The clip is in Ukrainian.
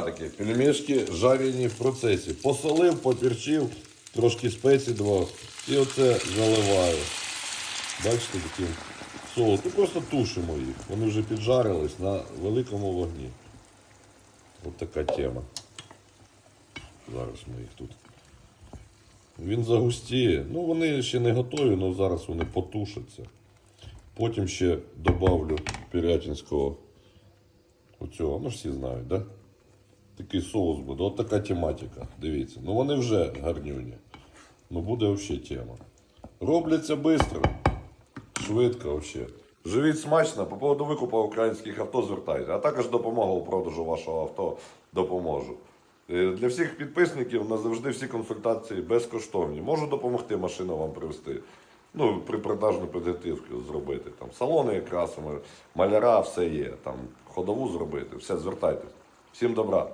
Такі пельмешки жарені в процесі. Посолив, поперчив, трошки спецій додав. І оце заливаю. Бачите, таким соус. Ну просто тушимо їх. Вони вже піджарились на великому вогні. От така тема. Зараз ми їх тут. Він загустіє. Ну вони ще не готові, але зараз вони потушаться. Потім ще добавлю пірятинського оцього, ну всі знають, да? Такий соус буде. От така тематика. Дивіться. Ну вони вже гарнюні. Ну буде взагалі тема. Робляться швидко. Швидко взагалі. Живіть смачно, по поводу викупу українських авто звертайте, а також допомога у продажу вашого авто допоможу. Е, Для всіх підписників назавжди всі консультації безкоштовні. Можу допомогти машину вам привезти. Ну, при продажну підготовку зробити. Там салони якраз, маляра, все є. Там ходову зробити. Все, звертайтесь. Всім добра.